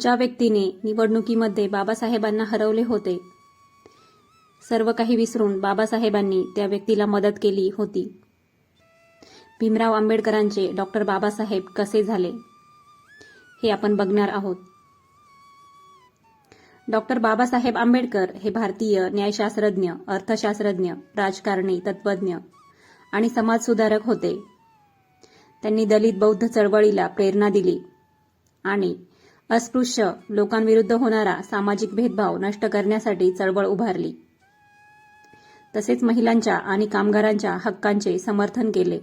ज्या व्यक्तीने निवडणुकीमध्ये बाबासाहेबांना हरवले होते सर्व काही विसरून बाबासाहेबांनी त्या व्यक्तीला मदत केली होती. भीमराव आंबेडकरांचे डॉक्टर बाबासाहेब कसे झाले हे आपण बघणार आहोत. डॉक्टर बाबासाहेब आंबेडकर हे भारतीय न्यायशास्त्रज्ञ अर्थशास्त्रज्ञ राजकारणी तत्वज्ञ आणि समाजसुधारक होते. त्यांनी दलित बौद्ध चळवळीला प्रेरणा दिली आणि अस्पृश्य लोकांविरुद्ध होणारा सामाजिक भेदभाव नष्ट करण्यासाठी चळवळ उभारली. तसेच महिलांच्या आणि कामगारांच्या हक्कांचे समर्थन केले.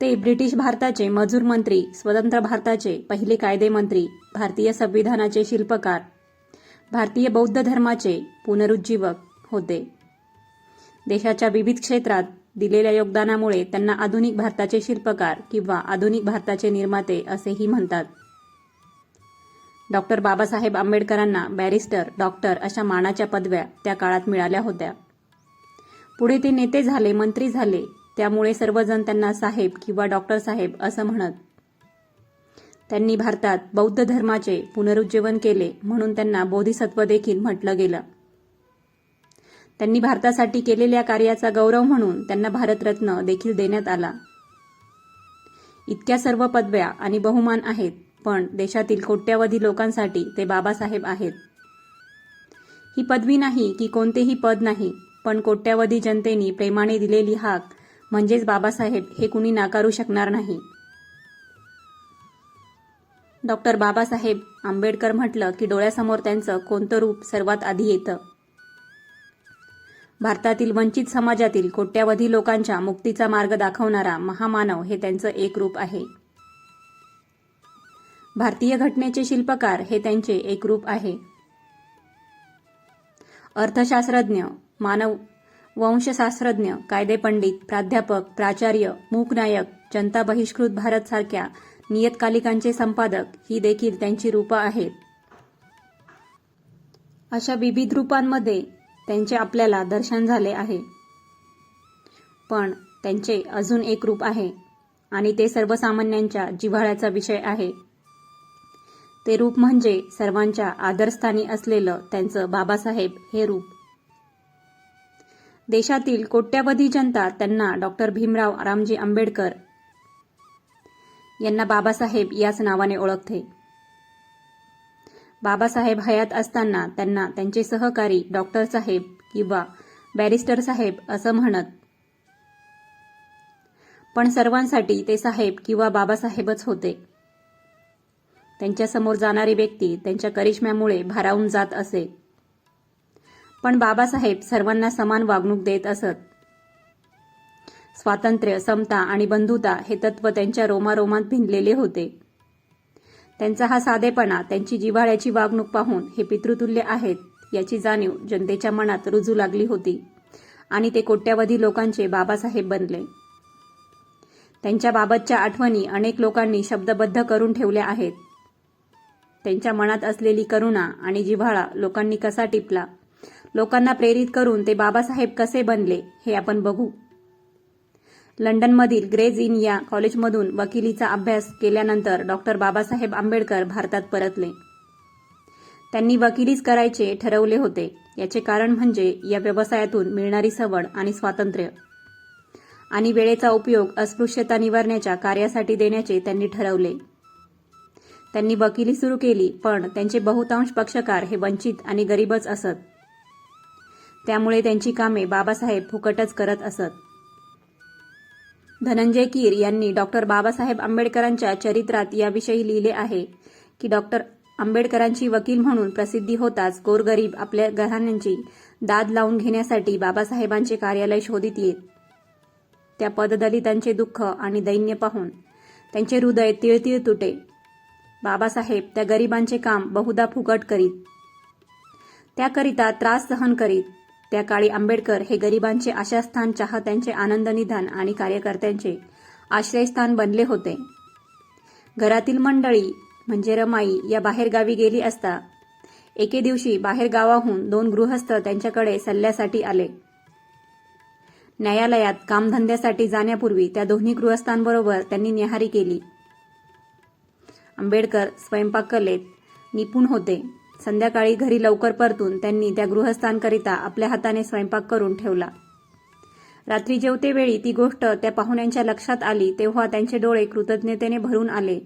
ते ब्रिटिश भारताचे मजूर मंत्री स्वतंत्र भारताचे पहिले कायदेमंत्री भारतीय संविधानाचे शिल्पकार भारतीय बौद्ध धर्माचे पुनरुज्जीवक होते. देशाच्या विविध क्षेत्रात दिलेल्या योगदानामुळे त्यांना आधुनिक भारताचे शिल्पकार किंवा आधुनिक भारताचे निर्माते असेही म्हणतात. डॉक्टर बाबासाहेब आंबेडकरांना बॅरिस्टर डॉक्टर अशा मानाच्या पदव्या त्या काळात मिळाल्या होत्या. पुढे ते नेते झाले मंत्री झाले त्यामुळे सर्वजण त्यांना साहेब किंवा डॉक्टर साहेब असं म्हणत. त्यांनी भारतात बौद्ध धर्माचे पुनरुज्जीवन केले म्हणून त्यांना बोधिसत्व देखील म्हटलं गेलं. त्यांनी भारतासाठी केलेल्या कार्याचा गौरव म्हणून त्यांना भारतरत्न देखील देण्यात आला. इतक्या सर्व पदव्या आणि बहुमान आहेत पण देशातील कोट्यावधी लोकांसाठी ते बाबासाहेब आहेत. ही पदवी नाही की कोणतेही पद नाही पण कोट्यावधी जनतेनी प्रेमाने दिलेली हाक म्हणजेच बाबासाहेब हे कुणी नाकारू शकणार नाही. डॉक्टर बाबासाहेब आंबेडकर म्हटलं की डोळ्यासमोर त्यांचं कोणतं रूप सर्वात आधी येतं. भारतातील वंचित समाजातील कोट्यावधी लोकांच्या मुक्तीचा मार्ग दाखवणारा महामानव हे त्यांचं एक रूप आहे. भारतीय घटनेचे शिल्पकार हे त्यांचे एक रूप आहे. अर्थशास्त्रज्ञ मानव वंशशास्त्रज्ञ कायदेपंडित प्राध्यापक प्राचार्य मूकनायक जनता बहिष्कृत भारत सारख्या नियतकालिकांचे संपादक ही देखील त्यांची रूपं आहेत. अशा विविध रूपांमध्ये त्यांचे आपल्याला दर्शन झाले आहे. पण त्यांचे अजून एक रूप आहे आणि ते सर्वसामान्यांच्या जिव्हाळ्याचा विषय आहे. ते रूप म्हणजे सर्वांच्या आदरस्थानी असलेलं त्यांचं बाबासाहेब हे रूप. देशातील कोट्यावधी जनता त्यांना डॉक्टर भीमराव रामजी आंबेडकर यांना बाबासाहेब याच नावाने ओळखते. बाबासाहेब हयात असताना त्यांना त्यांचे सहकारी डॉक्टर साहेब किंवा बॅरिस्टर साहेब असं म्हणत. पण सर्वांसाठी ते साहेब किंवा बाबासाहेबच होते. त्यांच्यासमोर जाणारी व्यक्ती त्यांच्या करिश्म्यामुळे भारावून जात असे. पण बाबासाहेब सर्वांना समान वागणूक देत असत. स्वातंत्र्य समता आणि बंधुता हे तत्व त्यांच्या रोमारोमात भिनलेले होते. त्यांचा हा साधेपणा त्यांची जिव्हाळ्याची वागणूक पाहून हे पितृतुल्य आहेत याची जाणीव जनतेच्या मनात रुजू लागली होती आणि ते कोट्यावधी लोकांचे बाबासाहेब बनले. त्यांच्याबाबतच्या आठवणी अनेक लोकांनी शब्दबद्ध करून ठेवल्या आहेत. त्यांच्या मनात असलेली करुणा आणि जिव्हाळा लोकांनी कसा टिपला? लोकांना प्रेरित करून ते बाबासाहेब कसे बनले हे आपण बघू. लंडनमधील ग्रेज इन या कॉलेजमधून वकिलीचा अभ्यास केल्यानंतर डॉक्टर बाबासाहेब आंबेडकर भारतात परतले. त्यांनी वकिलीच करायचे ठरवले होते. याचे कारण म्हणजे या व्यवसायातून मिळणारी सवड आणि स्वातंत्र्य. आणि वेळेचा उपयोग अस्पृश्यता निवारण्याच्या कार्यासाठी देण्याचे त्यांनी ठरवले. त्यांनी वकिली सुरू केली पण त्यांचे बहुतांश पक्षकार हे वंचित आणि गरीबच असत. त्यामुळे त्यांची कामे बाबासाहेब फुकटच करत असत. धनंजय कीर यांनी डॉक्टर बाबासाहेब आंबेडकरांच्या चरित्रात याविषयी लिहिले आहे की डॉक्टर आंबेडकरांची वकील म्हणून प्रसिद्धी होताच गोरगरीब आपल्या घराण्यांची दाद लावून घेण्यासाठी बाबासाहेबांचे कार्यालय शोधित येत त्या पददलितांचे दुःख आणि दैन्य पाहून त्यांचे हृदय तिळतिळ तुटे. बाबासाहेब त्या गरिबांचे काम बहुधा फुकट करीत. त्याकरिता त्रास सहन करीत. त्या काळी आंबेडकर हे गरिबांचे आशास्थान चाहत्यांचे आनंद निधान आणि कार्यकर्त्यांचे आश्रयस्थान बनले होते. घरातील मंडळी म्हणजे रमाई या बाहेरगावी गेली असता एके दिवशी बाहेर गावाहून दोन गृहस्थ त्यांच्याकडे सल्ल्यासाठी आले. न्यायालयात कामधंद्यासाठी जाण्यापूर्वी त्या दोन्ही गृहस्थांबरोबर त्यांनी न्याहारी केली. आंबेडकर स्वयंपाक कलेत निपुण होते. संध्याकाळी घरी लवकर परतून त्यांनी त्या गृहस्थांकरिता आपल्या हाताने स्वयंपाक करून ठेवला. रात्री जेवतेवेळी ती गोष्ट त्या पाहुण्यांच्या लक्षात आली तेव्हा त्यांचे डोळे कृतज्ञतेने भरून आले.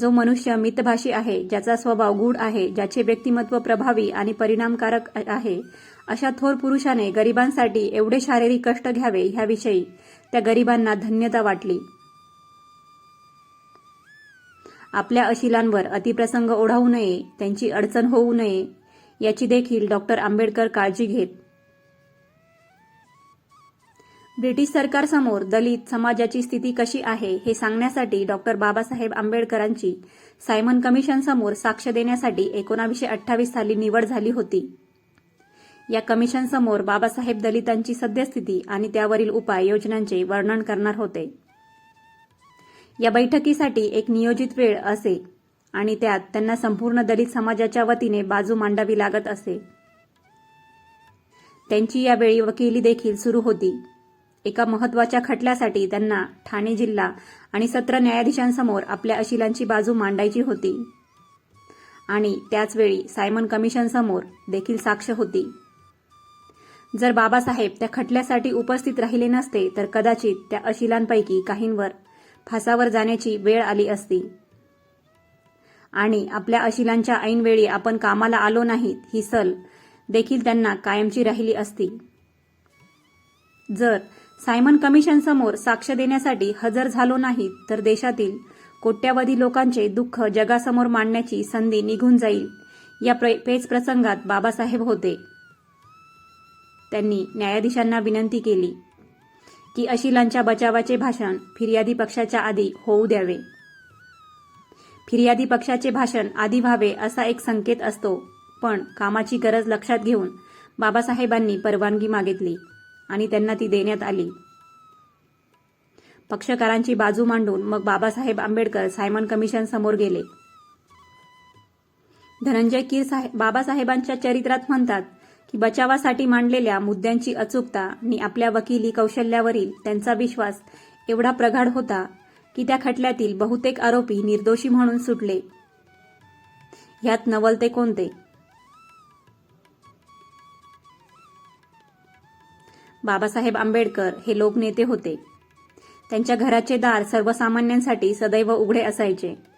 जो मनुष्य मितभाषी आहे ज्याचा स्वभाव गूढ आहे ज्याचे व्यक्तिमत्व प्रभावी आणि परिणामकारक आहे अशा थोर पुरुषाने गरिबांसाठी एवढे शारीरिक कष्ट घ्यावे ह्याविषयी त्या गरिबांना धन्यता वाटली. आपल्या अशिलांवर अतिप्रसंग ओढावू नये त्यांची अडचण होऊ नये याची देखील डॉक्टर आंबेडकर काळजी घेत. ब्रिटिश सरकारसमोर दलित समाजाची स्थिती कशी आहे हे सांगण्यासाठी डॉक्टर बाबासाहेब आंबेडकरांची सायमन कमिशनसमोर साक्ष देण्यासाठी एकोणावीसशे अठ्ठावीस साली निवड झाली होती. या कमिशनसमोर बाबासाहेब दलितांची सद्यस्थिती आणि त्यावरील उपाय योजनांचे वर्णन करणार होते. या बैठकीसाठी एक नियोजित वेळ असे आणि त्यात त्यांना संपूर्ण दलित समाजाच्या वतीने बाजू मांडावी लागत असे. त्यांची यावेळी वकिली देखील सुरू होती. एका महत्त्वाच्या खटल्यासाठी त्यांना ठाणे जिल्हा आणि सत्र न्यायाधीशांसमोर आपल्या अशिलांची बाजू मांडायची होती. आणि त्याचवेळी सायमन कमिशनसमोर देखील साक्ष होती. जर बाबासाहेब त्या खटल्यासाठी उपस्थित राहिले नसते तर कदाचित त्या अशिलांपैकी काहींवर फासावर जाण्याची वेळ आली असती. आणि आपल्या अशिलांच्या ऐनवेळी आपण कामाला आलो नाहीत ही सल देखील त्यांना कायमची राहिली असती. जर सायमन कमिशनसमोर साक्ष देण्यासाठी हजर झालो नाहीत तर देशातील कोट्यावधी लोकांचे दुःख जगासमोर मांडण्याची संधी निघून जाईल या पेच प्रसंगात बाबासाहेब होते. त्यांनी न्यायाधीशांना विनंती केली. की अशिलांच्या बचावाचे भाषण फिर्यादी पक्षाच्या आधी होऊ द्यावे. फिर्यादी पक्षाचे भाषण आधी व्हावे असा एक संकेत असतो पण कामाची गरज लक्षात घेऊन बाबासाहेबांनी परवानगी मागितली आणि त्यांना ती देण्यात आली. पक्षकारांची बाजू मांडून मग बाबासाहेब आंबेडकर सायमन कमिशन समोर गेले. धनंजय कीर साहेब बाबासाहेबांच्या चरित्रात म्हणतात की बचावासाठी मांडलेल्या मुद्द्यांची अचूकता आणि आपल्या वकिली कौशल्यावरील त्यांचा विश्वास एवढा प्रगाढ होता की त्या खटल्यातील बहुतेक आरोपी निर्दोषी म्हणून सुटले. ह्यात नवलते कोणते? बाबासाहेब आंबेडकर हे लोकनेते होते. त्यांच्या घराचे दार सर्वसामान्यांसाठी सदैव उघडे असायचे.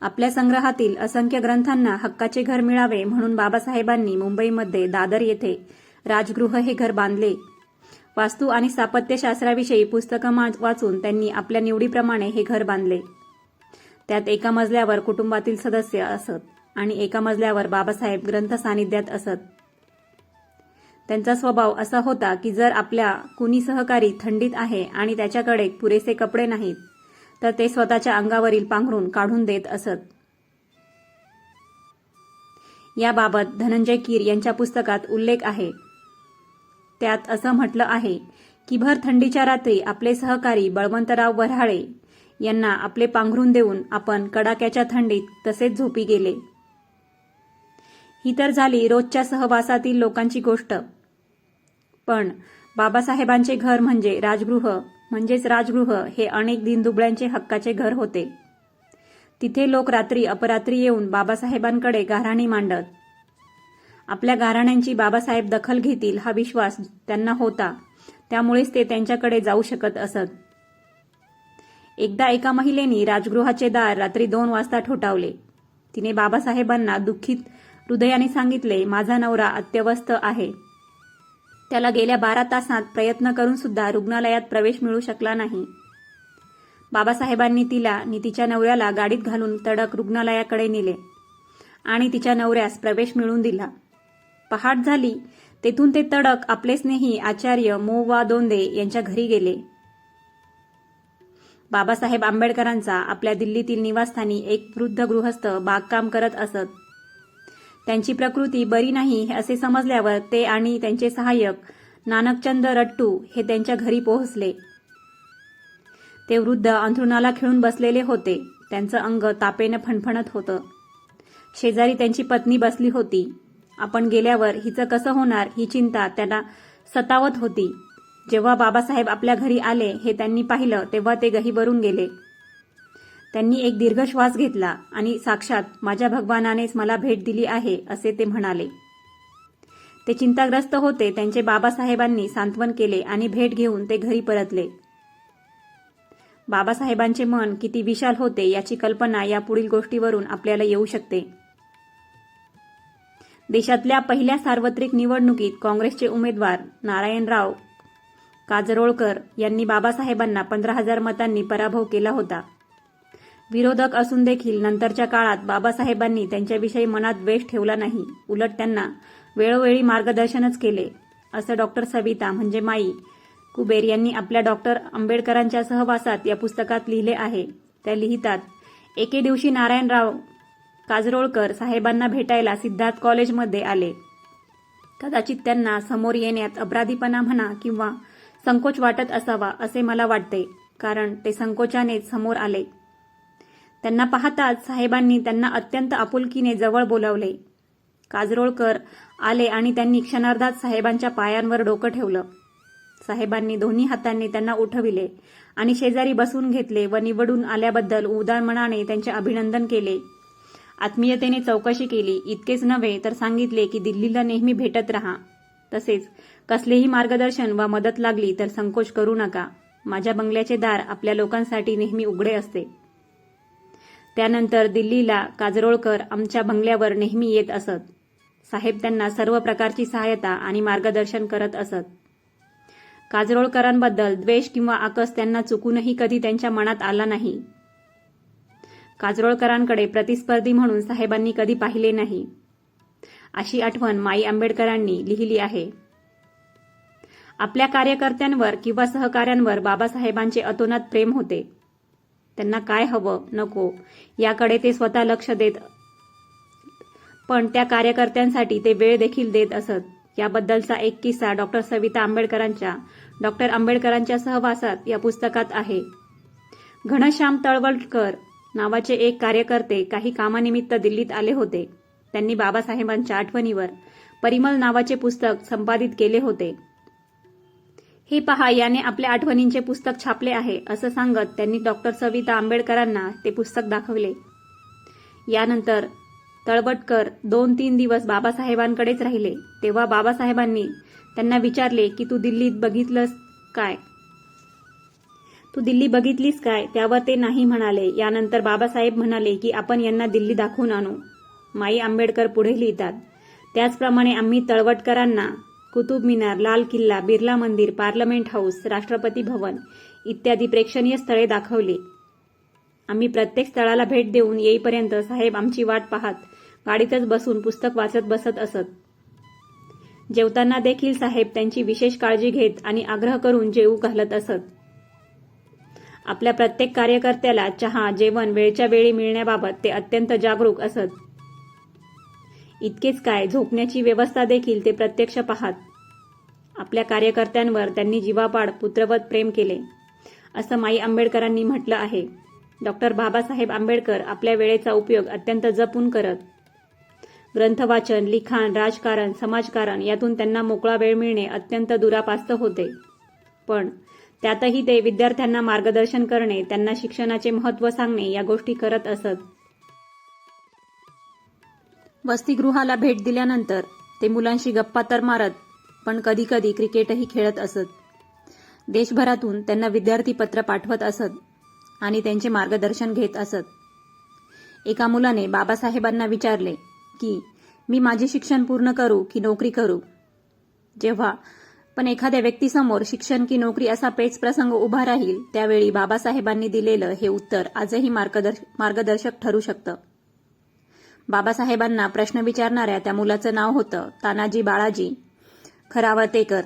आपल्या संग्रहातील असंख्य ग्रंथांना हक्काचे घर मिळावे म्हणून बाबासाहेबांनी मुंबईमध्ये दादर येथे राजगृह हे घर बांधले. वास्तू आणि स्थापत्यशास्त्राविषयी पुस्तकं मा- वाचून त्यांनी आपल्या निवडीप्रमाणे हे घर बांधले. त्यात एका मजल्यावर कुटुंबातील सदस्य असत आणि एका मजल्यावर बाबासाहेब ग्रंथ सानिध्यात असत. त्यांचा स्वभाव असा होता की जर आपल्या कुणी सहकारी थंडीत आहे आणि त्याच्याकडे पुरेसे कपडे नाहीत तर ते स्वतःच्या अंगावरील पांघरून काढून देत असत. याबाबत धनंजय कीर यांच्या पुस्तकात उल्लेख आहे. त्यात असं म्हटलं आहे की भर थंडीच्या रात्री आपले सहकारी बळवंतराव वऱ्हाळे यांना आपले पांघरून देऊन आपण कडाक्याच्या थंडीत तसेच झोपी गेले. ही तर झाली रोजच्या सहवासातील लोकांची गोष्ट. पण बाबासाहेबांचे घर म्हणजे राजगृह म्हणजेच राजगृह हे अनेक दिनदुबळ्यांचे हक्काचे घर होते. तिथे लोक रात्री अपरात्री येऊन बाबासाहेबांकडे गाऱ्हाणी मांडत. आपल्या गाऱ्हाण्यांची बाबासाहेब दखल घेतील हा विश्वास त्यांना होता. त्यामुळेच ते त्यांच्याकडे जाऊ शकत असत. एकदा एका महिलेनी राजगृहाचे दार रात्री दोन वाजता ठोठावले. तिने बाबासाहेबांना दुःखित हृदयाने सांगितले माझा नवरा अत्यवस्थ आहे. त्याला गेल्या बारा तासात प्रयत्न करून सुद्धा रुग्णालयात प्रवेश मिळू शकला नाही. बाबासाहेबांनी तिला नि तिच्या नवऱ्याला गाडीत घालून तडक रुग्णालयाकडे नेले आणि तिच्या नवऱ्यास प्रवेश मिळवून दिला. पहाट झाली तेथून ते तडक आपले स्नेही आचार्य मो. वा. दोंदे यांच्या घरी गेले. बाबासाहेब आंबेडकरांचा आपल्या दिल्लीतील निवासस्थानी एक वृद्ध गृहस्थ बागकाम करत असत. त्यांची प्रकृती बरी नाही असे समजल्यावर ते आणि त्यांचे सहाय्यक नानकचंद रट्टू हे त्यांच्या घरी पोहोचले. ते वृद्ध अंथरुणाला खिळून बसलेले होते. त्यांचं अंग तापेनं फणफणत होतं. शेजारी त्यांची पत्नी बसली होती. आपण गेल्यावर हिचं कसं होणार ही चिंता त्यांना सतावत होती. जेव्हा बाबासाहेब आपल्या घरी आले हे त्यांनी पाहिलं तेव्हा ते गहीवरून गेले. त्यांनी एक दीर्घ श्वास घेतला आणि साक्षात माझ्या भगवानानेच मला भेट दिली आहे असे ते म्हणाले. ते चिंताग्रस्त होते त्यांचे बाबासाहेबांनी सांत्वन केले आणि भेट घेऊन ते घरी परतले. बाबासाहेबांचे मन किती विशाल होते याची कल्पना या पुढील गोष्टीवरून आपल्याला येऊ शकते. देशातल्या पहिल्या सार्वत्रिक निवडणुकीत काँग्रेसचे उमेदवार नारायणराव काजरोळकर यांनी बाबासाहेबांना पंधरा हजार मतांनी पराभव केला होता. विरोधक असून देखील नंतरच्या काळात बाबासाहेबांनी त्यांच्याविषयी मनात द्वेष ठेवला नाही. उलट त्यांना वेळोवेळी मार्गदर्शनच केले. असं डॉक्टर सविता म्हणजे माई कुबेर यांनी आपल्या डॉक्टर आंबेडकरांच्या सहवासात या पुस्तकात लिहिले आहे. त्या लिहितात एके दिवशी नारायणराव काजरोळकर साहेबांना भेटायला सिद्धार्थ कॉलेजमध्ये आले. कदाचित त्यांना समोर येण्यात अपराधीपणा म्हणा किंवा संकोच वाटत असावा असे मला वाटते कारण ते संकोचानेच समोर आले. त्यांना पाहताच साहेबांनी त्यांना अत्यंत आपुलकीने जवळ बोलावले. काजरोळकर आले आणि त्यांनी क्षणार्धात साहेबांच्या पायांवर डोकं ठेवलं. साहेबांनी दोन्ही हातांनी त्यांना उठविले आणि शेजारी बसून घेतले व निवडून आल्याबद्दल उदार मनाने त्यांचे अभिनंदन केले. आत्मीयतेने चौकशी केली. इतकेच नव्हे तर सांगितले की दिल्लीला नेहमी भेटत राहा. तसेच कसलेही मार्गदर्शन वा मदत लागली तर संकोच करू नका. माझ्या बंगल्याचे दार आपल्या लोकांसाठी नेहमी उघडे असते. त्यानंतर दिल्लीला काजरोळकर आमच्या बंगल्यावर नेहमी येत असत. साहेब त्यांना सर्व प्रकारची सहायता आणि मार्गदर्शन करत असत. काजरोळकरांबद्दल द्वेष किंवा आकस त्यांना चुकूनही कधी त्यांच्या मनात आला नाही. काजरोळकरांकडे प्रतिस्पर्धी म्हणून साहेबांनी कधी पाहिले नाही. अशी आठवण माई आंबेडकरांनी लिहिली आहे. आपल्या कार्यकर्त्यांवर किंवा सहकाऱ्यांवर बाबासाहेबांचे अतोनात प्रेम होते. त्यांना काय हवं? नको. याकडे ते स्वतः लक्ष देत पण त्या कार्यकर्त्यांसाठी ते वेळ देखील देत असत. याबद्दलचा एक किस्सा डॉक्टर सविता आंबेडकरांच्या डॉक्टर आंबेडकरांच्या सहवासात या पुस्तकात आहे. घनश्याम तळवलकर नावाचे एक कार्यकर्ते काही कामानिमित्त दिल्लीत आले होते. त्यांनी बाबासाहेबांच्या आठवणीवर परिमल नावाचे पुस्तक संपादित केले होते. हे पहा याने आपल्या आठवणींचे पुस्तक छापले आहे असं सांगत त्यांनी डॉक्टर सविता आंबेडकरांना ते पुस्तक दाखवले. यानंतर तळवटकर दोन तीन दिवस बाबासाहेबांकडेच राहिले. तेव्हा बाबासाहेबांनी त्यांना विचारले की तू दिल्लीत बघितलंस काय? तू दिल्ली बघितलीस काय? त्यावर ते नाही म्हणाले. यानंतर बाबासाहेब म्हणाले की आपण यांना दिल्ली दाखवून आणू. माई आंबेडकर पुढे लिहितात. त्याचप्रमाणे आम्ही तळवटकरांना कुतुब मिनार लाल किल्ला बिर्ला मंदिर पार्लमेंट हाऊस राष्ट्रपती भवन इत्यादी प्रेक्षणीय स्थळे दाखवली. आम्ही प्रत्येक स्थळाला भेट देऊन येईपर्यंत साहेब आमची वाट पाहत गाडीतच बसून पुस्तक वाचत बसत असत. जेवताना देखील साहेब त्यांची विशेष काळजी घेत आणि आग्रह करून जेवू घालत असत. आपल्या प्रत्येक कार्यकर्त्याला चहा जेवण वेळच्या वेळी मिळण्याबाबत ते अत्यंत जागरूक असत. इतकेच काय झोपण्याची व्यवस्था देखील ते प्रत्यक्ष पाहत. आपल्या कार्यकर्त्यांवर त्यांनी जीवापाड पुत्रवत प्रेम केले. असं माई आंबेडकरांनी म्हटलं आहे. डॉक्टर बाबासाहेब आंबेडकर आपल्या वेळेचा उपयोग अत्यंत जपून करत. ग्रंथवाचन लिखाण राजकारण समाजकारण यातून त्यांना मोकळा वेळ मिळणे अत्यंत दुरापास्त होते. पण त्यातही ते विद्यार्थ्यांना मार्गदर्शन करणे त्यांना शिक्षणाचे महत्त्व सांगणे या गोष्टी करत असत. वसतिगृहाला भेट दिल्यानंतर ते मुलांशी गप्पा तर मारत पण कधी कधी क्रिकेटही खेळत असत. देशभरातून त्यांना विद्यार्थी पत्र पाठवत असत आणि त्यांचे मार्गदर्शन घेत असत. एका मुलाने बाबासाहेबांना विचारले की मी माझे शिक्षण पूर्ण करू की नोकरी करू? जेव्हा पण एखाद्या व्यक्तीसमोर शिक्षण की नोकरी असा पेच प्रसंग उभा राहील त्यावेळी बाबासाहेबांनी दिलेलं हे उत्तर आजही मार्गदर्शक ठरू शकतं. बाबासाहेबांना प्रश्न विचारणाऱ्या त्या मुलाचं नाव होतं तानाजी बाळाजी. खरावतेकर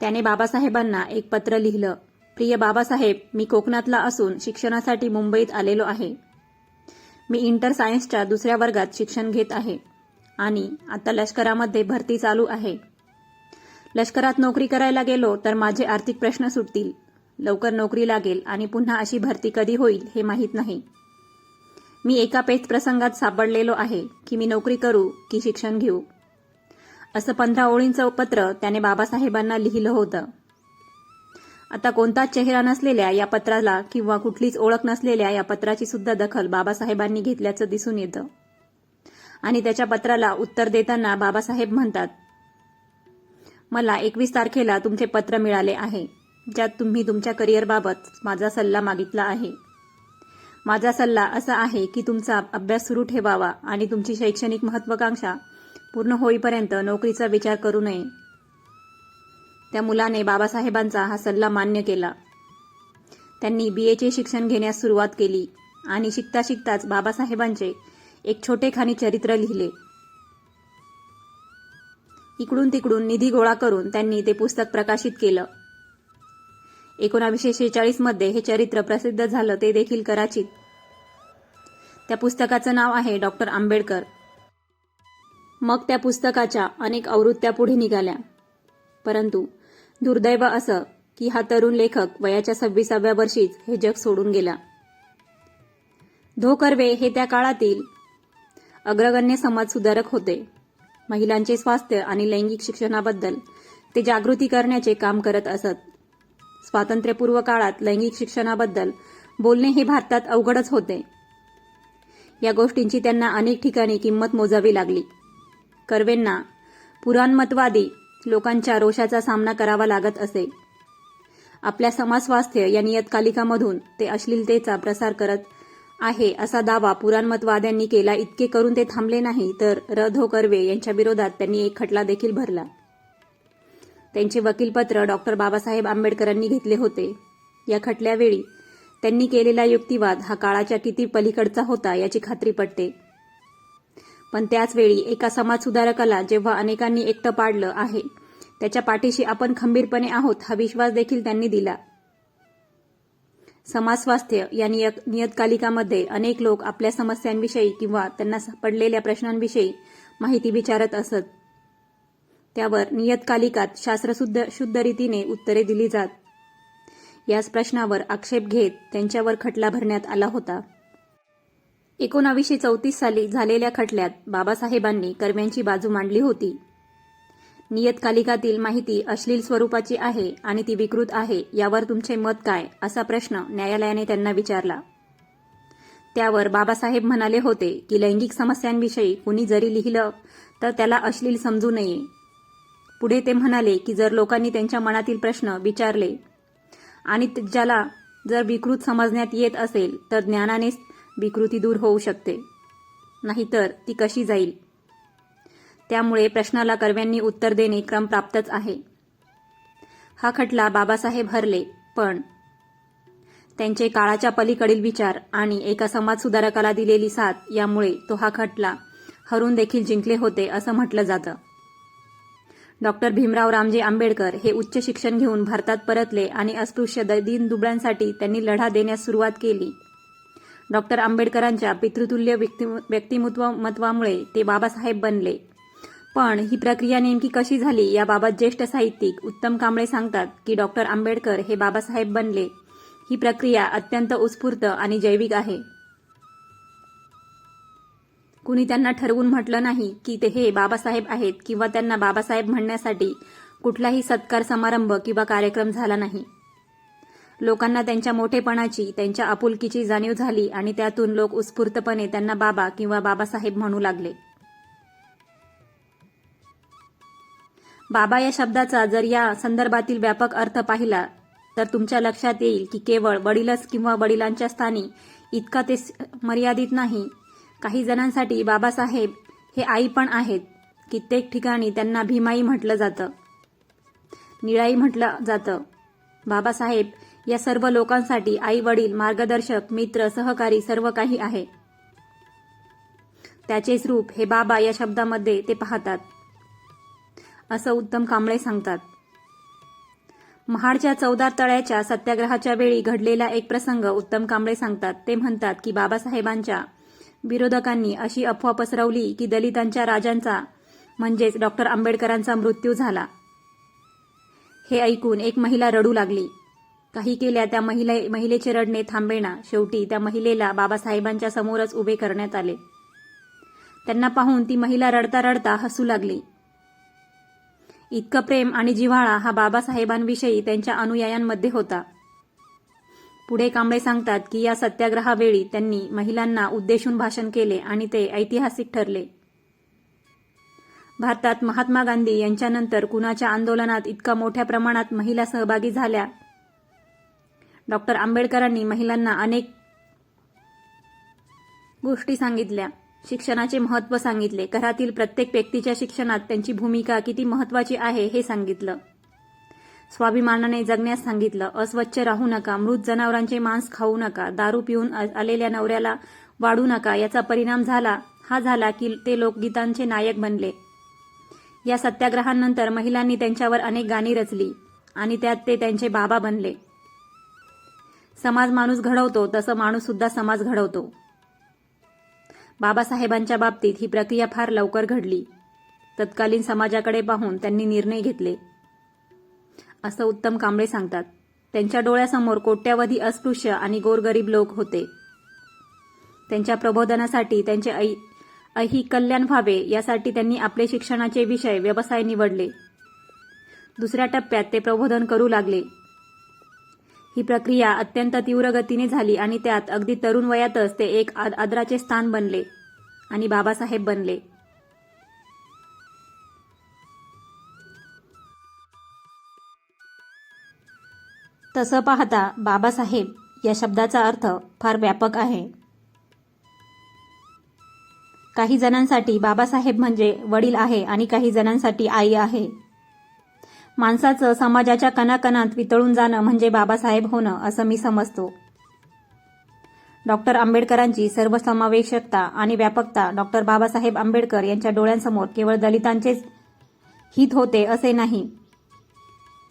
त्याने बाबासाहेबांना एक पत्र लिहिलं प्रिय बाबासाहेब मी कोकणातला असून शिक्षणासाठी मुंबईत आलेलो आहे. मी इंटर सायन्सच्या दुसऱ्या वर्गात शिक्षण घेत आहे आणि आता लष्करामध्ये भरती चालू आहे. लष्करात नोकरी करायला गेलो तर माझे आर्थिक प्रश्न सुटतील. लवकर नोकरी लागेल आणि पुन्हा अशी भरती कधी होईल हे माहीत नाही. मी एका पेच प्रसंगात सापडलेलो आहे की मी नोकरी करू की शिक्षण घेऊ. असं पंधरा ओळींचं पत्र त्याने बाबासाहेबांना लिहिलं होतं. आता कोणताच चेहरा नसलेल्या या पत्राला किंवा कुठलीच ओळख नसलेल्या या पत्राची सुद्धा दखल बाबासाहेबांनी घेतल्याचं दिसून येतं. आणि त्याच्या पत्राला उत्तर देताना बाबासाहेब म्हणतात मला एकवीस तारखेला तुमचे पत्र मिळाले आहे ज्यात तुम्ही तुमच्या करिअरबाबत माझा सल्ला मागितला आहे. माझा सल्ला असा आहे की तुमचा अभ्यास सुरू ठेवावा आणि तुमची शैक्षणिक महत्वाकांक्षा पूर्ण होईपर्यंत नोकरीचा विचार करू नये. त्या मुलाने बाबासाहेबांचा हा सल्ला मान्य केला. त्यांनी बी एचे शिक्षण घेण्यास सुरुवात केली आणि शिकता शिकताच बाबासाहेबांचे एक छोटेखानी चरित्र लिहिले. इकडून तिकडून निधी गोळा करून त्यांनी ते पुस्तक प्रकाशित केलं. एकोणावीसशे शेहेचाळीसमध्ये हे चरित्र प्रसिद्ध झालं ते देखील कराचीत. त्या पुस्तकाचं नाव आहे डॉक्टर आंबेडकर. मग त्या पुस्तकाच्या अनेक आवृत्त्या पुढे निघाल्या. परंतु दुर्दैव असं की हा तरुण लेखक वयाच्या सव्वीसाव्या वर्षीच हे जग सोडून गेला. धो कर्वे हे त्या काळातील अग्रगण्य समाज सुधारक होते. महिलांचे स्वास्थ्य आणि लैंगिक शिक्षणाबद्दल ते जागृती करण्याचे काम करत असत. स्वातंत्र्यपूर्व काळात लैंगिक शिक्षणाबद्दल बोलणे हे भारतात अवघडच होते. या गोष्टींची त्यांना अनेक ठिकाणी किंमत मोजावी लागली. कर्वेंना पुराणमतवादी लोकांच्या रोषाचा सामना करावा लागत असे. आपल्या समाजस्वास्थ्य या नियतकालिकामधून ते अश्लीलतेचा प्रसार करत आहे असा दावा पुराणमतवाद्यांनी केला. इतके करून ते थांबले नाही तर र धो कर्वे यांच्या विरोधात त्यांनी एक खटला देखील भरला. त्यांचे वकीलपत्र डॉक्टर बाबासाहेब आंबेडकरांनी घेतले होते. या खटल्यावेळी त्यांनी केलेला युक्तिवाद हा काळाच्या किती पलीकडचा होता याची खात्री पटते. पण त्याचवेळी एका समाजसुधारकाला जेव्हा अनेकांनी एकटं पाडलं आहे त्याच्या पाठीशी आपण खंबीरपणे आहोत हा विश्वास देखील त्यांनी दिला. समाजस्वास्थ्य या नियत नियतकालिकामध्ये अनेक लोक आपल्या समस्यांविषयी किंवा त्यांना पडलेल्या प्रश्नांविषयी माहिती विचारत असत. त्यावर नियतकालिकात शास्त्रशुद्ध शुद्ध रीतीने उत्तरे दिली जात. याच प्रश्नावर आक्षेप घेत त्यांच्यावर खटला भरण्यात आला होता. एकोणावीसशे चौतीस साली झालेल्या खटल्यात बाबासाहेबांनी कर्म्यांची बाजू मांडली होती. नियतकालिकातील माहिती अश्लील स्वरूपाची आहे आणि ती विकृत आहे यावर तुमचे मत काय असा प्रश्न न्यायालयाने त्यांना विचारला. त्यावर बाबासाहेब म्हणाले होते की लैंगिक समस्यांविषयी कुणी जरी लिहिलं तर त्याला अश्लील समजू नये. पुढे ते म्हणाले की जर लोकांनी त्यांच्या मनातील प्रश्न विचारले आणि ज्याला जर विकृत समजण्यात येत असेल तर ज्ञानानेच विकृती दूर होऊ शकते. नाहीतर ती कशी जाईल? त्यामुळे प्रश्नाला कर्व्यांनी उत्तर देणे क्रम प्राप्तच आहे. हा खटला बाबासाहेब हरले पण त्यांचे काळाच्या पलीकडील विचार आणि एका समाजसुधारकाला दिलेली साथ यामुळे तो हा खटला हरून देखील जिंकले होते असं म्हटलं जातं. डॉक्टर भीमराव रामजी आंबेडकर हे उच्च शिक्षण घेऊन भारतात परतले आणि अस्पृश्य दीन दुबळ्यांसाठी त्यांनी लढा देण्यास सुरुवात केली. डॉक्टर आंबेडकरांच्या पितृतुल्य व्यक्ति व्यक्तिमत्वामुळे ते बाबासाहेब बनले. पण ही प्रक्रिया नेमकी कशी झाली याबाबत ज्येष्ठ साहित्यिक उत्तम कांबळे सांगतात की डॉक्टर आंबेडकर हे बाबासाहेब बनले. ही प्रक्रिया अत्यंत उत्स्फूर्त आणि जैविक आहे. कुणी त्यांना ठरवून म्हटलं नाही की ते हे बाबासाहेब आहेत किंवा त्यांना बाबासाहेब म्हणण्यासाठी कुठलाही सत्कार समारंभ किंवा कार्यक्रम झाला नाही. लोकांना त्यांच्या मोठेपणाची त्यांच्या आपुलकीची जाणीव झाली आणि त्यातून लोक उत्स्फूर्तपणे त्यांना बाबा किंवा बाबासाहेब म्हणू लागले. बाबा या शब्दाचा जर या संदर्भातील व्यापक अर्थ पाहिला तर तुमच्या लक्षात येईल की केवळ वडीलच किंवा वडिलांच्या स्थानी इतका ते मर्यादित नाही काही जणांसाठी बाबासाहेब हे आई पण आहेत. कित्येक ठिकाणी त्यांना भीमाई म्हटलं जातं. निळाई म्हटलं जातं. बाबासाहेब या सर्व लोकांसाठी आई वडील मार्गदर्शक मित्र सहकारी सर्व काही आहे. त्याचेच रूप हे बाबा या शब्दामध्ये ते पाहतात. असं उत्तम कांबळे सांगतात. महाडच्या चौदार तळ्याच्या सत्याग्रहाच्या वेळी घडलेला एक प्रसंग उत्तम कांबळे सांगतात. ते म्हणतात की बाबासाहेबांच्या विरोधकांनी अशी अफवा पसरवली की दलितांच्या राजांचा म्हणजेच डॉक्टर आंबेडकरांचा मृत्यू झाला. हे ऐकून एक महिला रडू लागली. काही केल्या त्या महिले महिलेचे रडणे थांबेना. शेवटी त्या महिलेला बाबासाहेबांच्या समोरच उभे करण्यात आले. त्यांना पाहून ती महिला रडता रडता हसू लागली. इतकं प्रेम आणि जिव्हाळा हा बाबासाहेबांविषयी त्यांच्या अनुयायांमध्ये होता. पुढे कांबळे सांगतात की या सत्याग्रहावेळी त्यांनी महिलांना उद्देशून भाषण केले आणि ते ऐतिहासिक ठरले. भारतात महात्मा गांधी यांच्यानंतर कुणाच्या आंदोलनात इतका मोठ्या प्रमाणात महिला सहभागी झाल्या? डॉक्टर आंबेडकरांनी महिलांना अनेक गोष्टी सांगितल्या. शिक्षणाचे महत्त्व सांगितले. घरातील प्रत्येक व्यक्तीच्या शिक्षणात त्यांची भूमिका किती महत्त्वाची आहे हे सांगितलं. स्वाभिमानाने जगण्यास सांगितलं. अस्वच्छ राहू नका मृत जनावरांचे मांस खाऊ नका दारू पिऊन आलेल्या नवऱ्याला वाढू नका याचा परिणाम झाला हा झाला की ते लोकगीतांचे नायक बनले. या सत्याग्रहानंतर महिलांनी त्यांच्यावर अनेक गाणी रचली आणि त्यात ते त्यांचे बाबा बनले. समाज माणूस घडवतो तसं माणूस सुद्धा समाज घडवतो. बाबासाहेबांच्या बाबतीत ही प्रक्रिया फार लवकर घडली. तत्कालीन समाजाकडे पाहून त्यांनी निर्णय घेतले. असं उत्तम कांबळे सांगतात. त्यांच्या डोळ्यासमोर कोट्यावधी अस्पृश्य आणि गोरगरीब लोक होते. त्यांच्या प्रबोधनासाठी त्यांचे ऐ अही कल्याण व्हावे यासाठी त्यांनी आपले शिक्षणाचे विषय व्यवसाय निवडले. दुसऱ्या टप्प्यात ते प्रबोधन करू लागले. ही प्रक्रिया अत्यंत तीव्र गतीने झाली आणि त्यात अगदी तरुण वयातच ते एक आद- आदराचे स्थान बनले आणि बाबासाहेब बनले. तसं पाहता बाबासाहेब या शब्दाचा अर्थ फार व्यापक आहे. काही जणांसाठी बाबासाहेब म्हणजे वडील आहे आणि काही जणांसाठी आई आहे. माणसाचं समाजाच्या कणाकणात वितळून जाणं म्हणजे बाबासाहेब होणं असं मी समजतो. डॉक्टर आंबेडकरांची सर्वसमावेशकता आणि व्यापकता डॉक्टर बाबासाहेब आंबेडकर यांच्या डोळ्यांसमोर केवळ दलितांचेच हित होते असे नाही.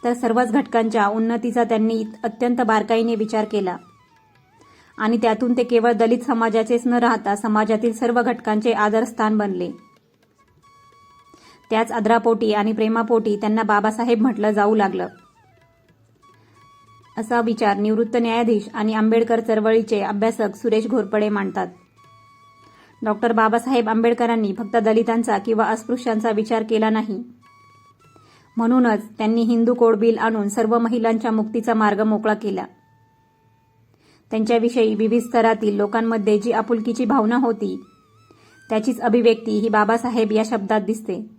तर सर्वच घटकांच्या उन्नतीचा त्यांनी अत्यंत बारकाईने विचार केला. आणि त्यातून ते केवळ दलित समाजाचेच न राहता समाजातील सर्व घटकांचे आदरस्थान बनले. त्याच आदरापोटी आणि प्रेमापोटी त्यांना बाबासाहेब म्हटलं जाऊ लागलं. असा विचार निवृत्त न्यायाधीश आणि आंबेडकर चळवळीचे अभ्यासक सुरेश घोरपडे मांडतात. डॉक्टर बाबासाहेब आंबेडकरांनी फक्त दलितांचा किंवा अस्पृश्यांचा विचार केला नाही. म्हणूनच त्यांनी हिंदू कोड बिल आणून सर्व महिलांच्या मुक्तीचा मार्ग मोकळा केला. त्यांच्याविषयी विविध स्तरातील लोकांमध्ये जी आपुलकीची भावना होती त्याचीच अभिव्यक्ती ही बाबासाहेब या शब्दात दिसते.